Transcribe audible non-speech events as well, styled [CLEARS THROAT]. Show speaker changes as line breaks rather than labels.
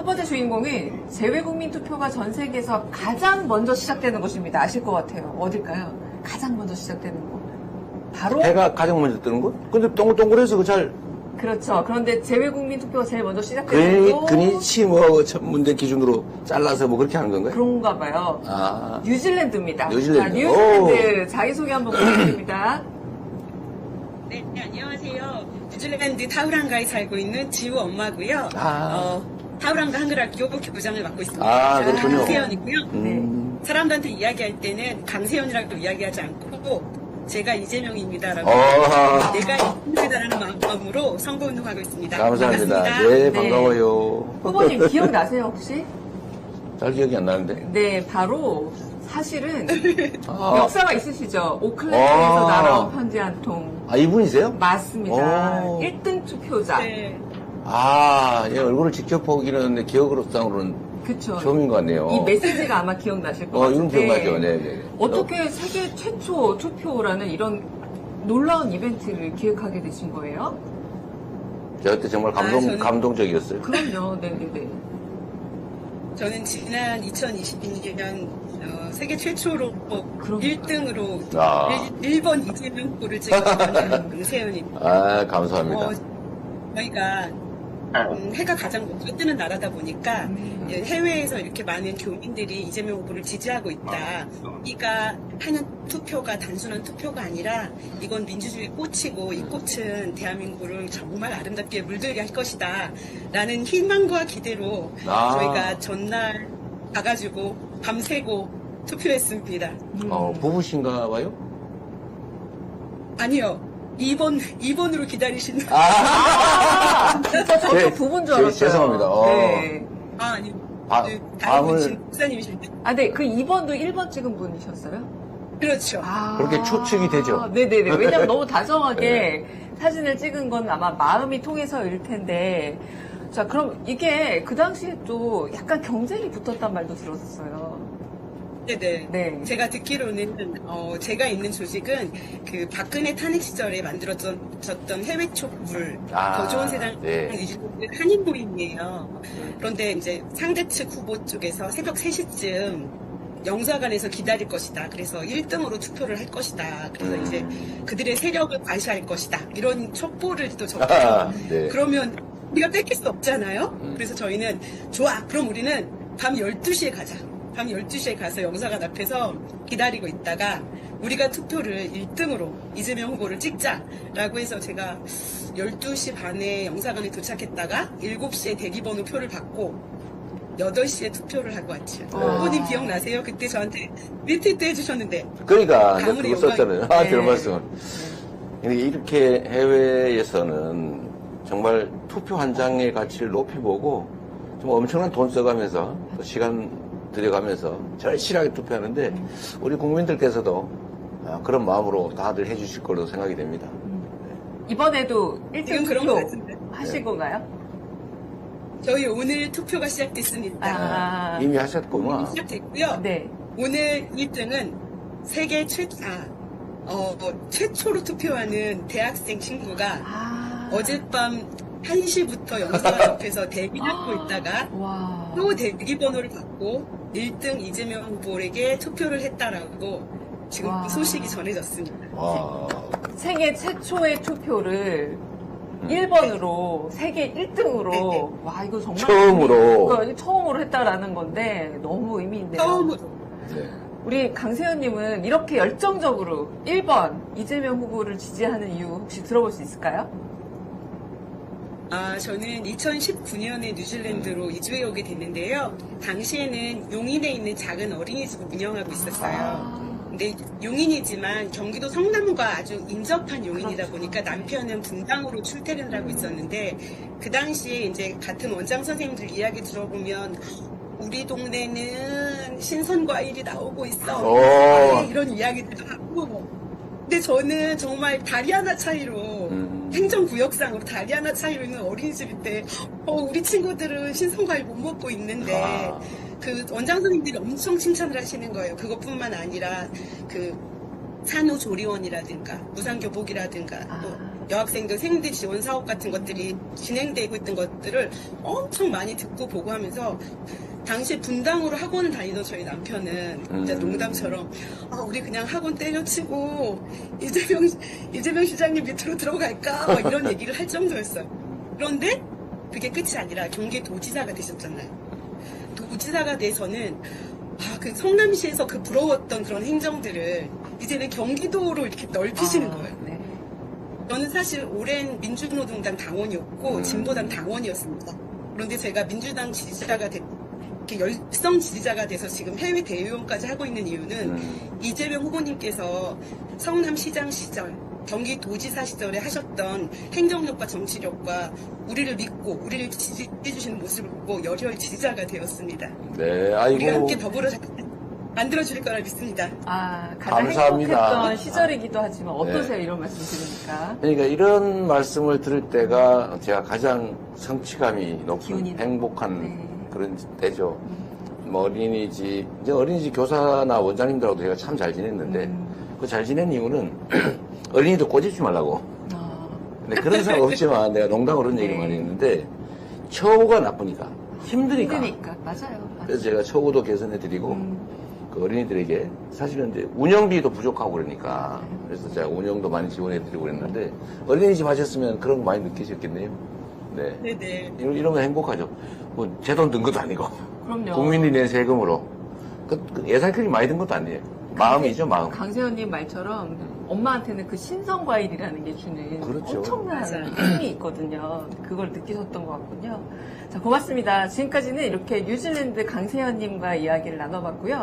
첫 번째 주인공은 재외국민 투표가 전 세계에서 가장 먼저 시작되는 곳입니다. 아실 것 같아요. 어딜까요? 가장 먼저 시작되는 곳. 바로
해가 가장 먼저 뜨는 거? 근데 동글동글해서 그잘
그렇죠. 그런데 재외국민 투표가 제일 먼저 시작되는 곳
그니치 뭐 천문대 기준으로 잘라서 뭐 그렇게 하는 건가요?
그런가 봐요.
아,
뉴질랜드입니다.
뉴질랜드.
자, 뉴질랜드 자기소개 한번 부탁드립니다.
네, [CLEARS THROAT] 네, 안녕하세요. 뉴질랜드 타우랑가에 살고 있는 지우 엄마고요.
아.
어, 타우랑가 한글학교 부장을 맡고 있습니다.
아, 그렇군요.
강세연이고요.
음.
사람들한테 이야기할 때는 강세연이라고 이야기하지 않고 제가 이재명입니다라고
어.
내가 이재명이다라는 마음으로 선거 운동하고 있습니다.
감사합니다.
반갑습니다.
네,
네.
반가워요.
후보님 기억나세요 혹시?
잘 기억이 안 나는데.
네, 바로 사실은 [LAUGHS]
아,
역사가 있으시죠. 오클랜드에서
아.
날아온 편지 한 통.
아, 이분이세요?
맞습니다.
오.
1등 투표자.
네.
아, 예, 얼굴을 직접 보기는 했는데 기억으로상으로는
그쵸.
처음인 것 같네요.
이 메시지가 아마 기억나실 것
어, 이건
같은데.
기억나죠. 네, 네.
어떻게 세계 최초 투표라는 이런 놀라운 이벤트를 기획하게 되신 거예요?
저 그때 정말 감동,
아, 저는-
감동적이었어요.
그럼요. 네네네.
저는 지난 2022년 어, 세계 최초로
그럼.
1등으로
아.
1, 번 이재명 후보를 찍었던 강세연입니다. [LAUGHS]
아, 감사합니다.
어, 저희가 음, 해가 가장 먼저 뜨는 나라다 보니까
음.
예, 해외에서 이렇게 많은 교민들이 이재명 후보를 지지하고 있다. 이가 하는 투표가 단순한 투표가 아니라 이건 민주주의 꽃이고 이 꽃은 대한민국을 정말 아름답게 물들게 할 것이다. 라는 희망과 기대로
아.
저희가 전날 가가지고 밤새고 투표했습니다.
음.
어, 부부신가 봐요?
아니요. 2번, 2번으로 기다리시는.
아, 저도
제-
부분 줄
제-
알았어요.
죄송합니다. 어.
네.
아, 아니.
바-
네,
밤을-
다른 목사님이신데.
아, 네. 그 2번도 1번 찍은 분이셨어요?
그렇죠.
아.
그렇게 추측이 되죠.
네네네. 왜냐면 너무 [LAUGHS] 다정하게 사진을 찍은 건 아마 마음이 통해서일 텐데. 자, 그럼 이게 그 당시에 또 약간 경쟁이 붙었단 말도 들었어요.
네네.
네.
제가 듣기로는 어, 제가 있는 조직은 그 박근혜 탄핵 시절에 만들어졌던 해외 촛불
아,
더 좋은 세상
네.
한인 모임이에요. 그런데 이제 상대 측 후보 쪽에서 새벽 3시쯤 영사관에서 기다릴 것이다. 그래서 1등으로 투표를 할 것이다. 그래서
음.
이제 그들의 세력을 과시할 것이다. 이런 촛불을 또
아,
접해서 [LAUGHS]
네.
그러면 우리가 뺏길 수 없잖아요.
음.
그래서 저희는 좋아. 그럼 우리는 밤 12시에 가자. 밤 12시에 가서 영사관 앞에서 기다리고 있다가 우리가 투표를 1등으로 이재명 후보를 찍자라고 해서 제가 12시 반에 영사관에 도착했다가 7시에 대기번호 표를 받고 8시에 투표를 하고 왔죠.
아.
후보님 기억나세요? 그때 저한테 리트윗도 해주셨는데
그러니까, 그거 썼잖아요. 아,
네.
별 말씀을. 근데 이렇게 해외에서는 정말 투표 한 장의 가치를 높이 보고 좀 엄청난 돈 써가면서 또 시간 들여가면서 절실하게 투표하는데 우리 국민들께서도 아, 그런 마음으로 다들 해주실 걸로 생각이 됩니다.
이번에도 1등
지금 그런 같은데
하실
네.
건가요?
저희 오늘 투표가 시작됐습니다.
아,
이미 하셨구나.
시작됐고요.
네.
오늘 1등은 세계 최, 아, 어, 최초로 투표하는 대학생 친구가
아.
어젯밤 1시부터 영사관 앞에서 대기하고 있다가
와.
또 대기 번호를 받고 1등 이재명 후보에게 투표를 했다라고 지금
와.
그 소식이 전해졌습니다.
와.
세계 최초의 투표를
음.
1번으로 세계 1등으로
네,
와 이거 정말
처음으로.
이거 처음으로 했다라는 건데 너무 의미 있네요.
처음으로.
네.
우리 강세현님은 이렇게 열정적으로 1번 이재명 후보를 지지하는 이유 혹시 들어볼 수 있을까요?
아, 저는 2019년에 뉴질랜드로 이주해 오게 됐는데요. 당시에는 용인에 있는 작은 어린이집을 운영하고 있었어요.
아.
근데 용인이지만 경기도 성남과 아주 인접한 용인이다
그렇죠.
보니까 남편은 분당으로 출퇴근을 하고 있었는데 그 당시에 이제 같은 원장 선생님들 이야기 들어보면 우리 동네는 신선 과일이 나오고 있어
오.
아, 이런 이야기들도 하고 근데 저는 정말 다리 하나 차이로
음.
행정구역상으로 다리 하나 차이로 있는 어린이집인데 어, 우리 친구들은 신선 과일 못 먹고 있는데
아.
그 원장 선생님들이 엄청 칭찬을 하시는 거예요. 그것뿐만 아니라 그 산후조리원이라든가 무상교복이라든가
아.
또 여학생들 생대 지원 사업 같은 것들이 진행되고 있던 것들을 엄청 많이 듣고 보고 하면서 당시에 분당으로 학원을 다니던 저희 남편은 진짜
음.
농담처럼 아 우리 그냥 학원 때려치고 이재명 이재명 시장님 밑으로 들어갈까 막 이런 [LAUGHS] 얘기를 할 정도였어요. 그런데 그게 끝이 아니라 경기도지사가 되셨잖아요. 도지사가 돼서는 아, 그 성남시에서 그 부러웠던 그런 행정들을 이제는 경기도로 이렇게 넓히시는
아,
거예요.
네.
저는 사실 오랜 민주노동당 당원이었고
음.
진보당 당원이었습니다. 그런데 제가 민주당 지지자가 됐, 이렇게 열성 지지자가 돼서 지금 해외 대의원까지 하고 있는 이유는
음.
이재명 후보님께서 성남 시장 시절, 경기도지사 시절에 하셨던 행정력과 정치력과 우리를 믿고 우리를 지지해주시는 모습을 보고 열혈 지지자가 되었습니다.
네,
우리가
아이고.
함께 더불어 만들어줄 거라 믿습니다.
아, 가장
감사합니다.
행복했던 시절이기도 하지만 어떠세요?
네.
이런 말씀 들으니까.
그러니까 이런 말씀을 들을 때가 제가 가장 성취감이 높은
기운이
행복한
네.
그런 때죠. 뭐 어린이집, 이제 어린이집 교사나 원장님들하고도 제가 참 잘 지냈는데
음.
그잘 지낸 이유는 [CLEARS THROAT] 어린이들 꼬집지 말라고.
아,
근데 그런 생각 없지만 내가 농담으로 그런 얘기를
네.
많이 했는데 처우가 나쁘니까 힘드니까.
힘드니까. 맞아요. 맞아요.
그래서 제가 처우도 개선해 드리고
음,
그 어린이들에게 사실은 이제 운영비도 부족하고 그러니까 그래서 제가 운영도 많이 지원해 드리고 그랬는데 어린이집 하셨으면 그런 거 많이 느끼셨겠네요. 네.
네네.
이러- 이러면 행복하죠. 뭐 제 돈 든 것도 아니고
그럼요.
국민이 낸 세금으로 그, 그 예산클이 많이 든 것도 아니에요. 마음이죠 마음.
강세현님 말처럼 엄마한테는 그 신성 과일이라는 게 주는
그렇죠.
엄청난
맞아요.
힘이 있거든요. 그걸 느끼셨던 것 같군요. 자, 고맙습니다. 지금까지는 이렇게 뉴질랜드 강세현님과 이야기를 나눠봤고요.